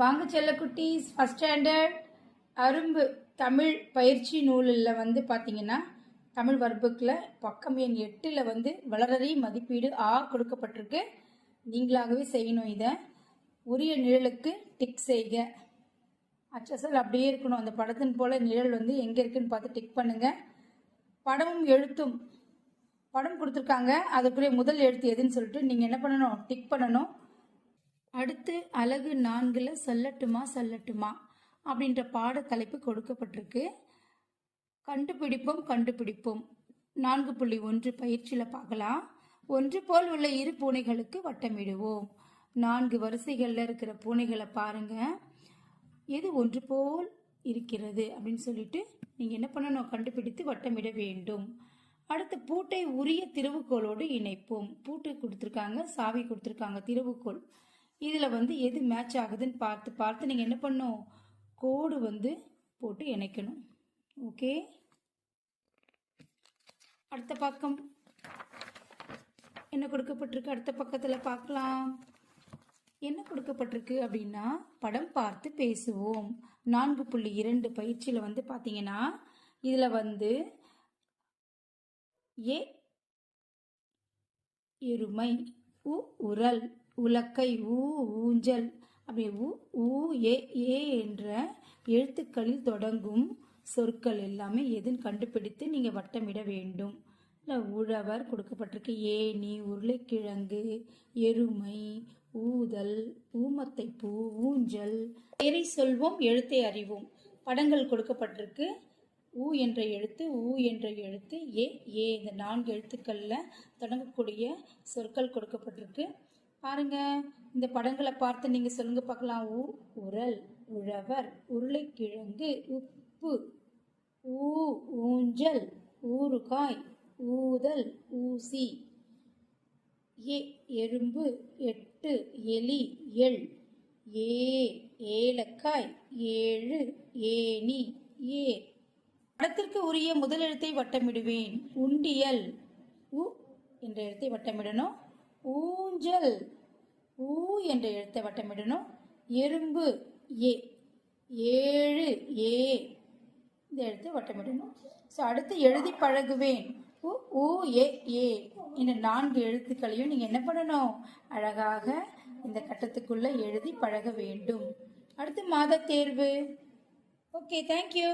வாங்க செல்லக்குட்டீஸ் first standard அரும்பு தமிழ் பயிற்சி நூலில் வந்து பார்த்தீங்கன்னா தமிழ் வர்புக்கில் பக்கம் எண் எட்டில் வந்து வளரறி மதிப்பீடு ஆ கொடுக்கப்பட்டிருக்கு. நீங்களாகவே செய்யணும் இதை. உரிய நிழலுக்கு டிக் செய்க. அச்சசல் அப்படியே இருக்கணும். அந்த படத்தின் போல நிழல் வந்து எங்கே இருக்குன்னு பார்த்து டிக் பண்ணுங்கள் படமும் எழுத்தும். படம் கொடுத்துருக்காங்க. அதுக்குரிய முதல் எழுத்து எதுன்னு சொல்லிட்டு நீங்கள் என்ன பண்ணணும்? டிக் பண்ணணும். அடுத்து அழகு நான்கில் சொல்லட்டுமா சொல்லட்டுமா? அப்படின்ற பாட தலைப்பு கொடுக்கப்பட்டிருக்கு. கண்டுபிடிப்போம் கண்டுபிடிப்போம். நான்கு புள்ளி ஒன்று பயிற்சியில் பார்க்கலாம். ஒன்று போல் உள்ள இரு பூனைகளுக்கு வட்டமிடுவோம். நான்கு வரிசைகளில் இருக்கிற பூனைகளை பாருங்க. எது ஒன்று போல் இருக்கிறது அப்படின்னு சொல்லிட்டு நீங்கள் என்ன பண்ணணும்? கண்டுபிடித்து வட்டமிட வேண்டும். அடுத்து பூட்டை உரிய திருவுக்கோளோடு இணைப்போம். பூட்டு கொடுத்துருக்காங்க சாவி கொடுத்துருக்காங்க திருவுக்கோள் இதில் வந்து எது மேட்ச் ஆகுதுன்னு பார்த்து பார்த்து நீங்கள் என்ன பண்ணும் கோடு வந்து போட்டு இணைக்கணும். ஓகே? அடுத்த பக்கம். என்ன கொடுக்கப்பட்டிருக்கு? அடுத்த பக்கத்தில் பார்க்கலாம். என்ன கொடுக்கப்பட்டிருக்கு அப்படின்னா படம் பார்த்து பேசுவோம். நான்கு புள்ளி இரண்டு பயிற்சியில் வந்து பார்த்தீங்கன்னா இதில் வந்து ஏ எருமை உ உரல். உலக்கை ஊ ஊஞ்சல் அப்படி உ ஊ ஏ ஏ என்ற எழுத்துக்களில் தொடங்கும் சொற்கள் எல்லாமே எதுன்னு கண்டுபிடித்து நீங்கள் வட்டமிட வேண்டும்? இல்லை உழவர் கொடுக்கப்பட்டிருக்கு ஏணி உருளைக்கிழங்கு எருமை ஊதல் ஊமத்தை பூ ஊஞ்சல். பெயரை சொல்வோம் எழுத்தை அறிவோம். படங்கள் கொடுக்கப்பட்டிருக்கு. ஊ என்ற எழுத்து ஊ என்ற எழுத்து ஏ ஏ. இந்த நான்கு எழுத்துக்களில் தொடங்கக்கூடிய சொற்கள் கொடுக்கப்பட்டிருக்கு. பாருங்க இந்த படங்களை பார்த்து நீங்கள் சொல்லுங்க பார்க்கலாம். ஊ உரல் உழவர் உருளைக்கிழங்கு உப்பு ஊ ஊஞ்சல் ஊறுகாய் ஊதல் ஊசி ஏ எறும்பு எட்டு எலி எள் ஏ ஏலக்காய் ஏழு ஏணி ஏ. படத்திற்கு உரிய முதல் எழுத்தை வட்டமிடுவேன். உண்டியல். உ என்ற எழுத்தை வட்டமிடணும். ஊஞ்சல். ஊ என்ற எழுத்தை வட்டமிடணும். எறும்பு ஏ. ஏழு ஏ. இந்த எழுத்தை வட்டமிடணும். ஸோ அடுத்து எழுதி பழகுவேன். உ ஊ ஏ ஏ. இந்த நான்கு எழுத்துக்களையும் நீங்கள் என்ன பண்ணணும்? அழகாக இந்த கட்டத்துக்குள்ளே எழுதி பழக வேண்டும். அடுத்து மாத தேர்வு. Okay thank you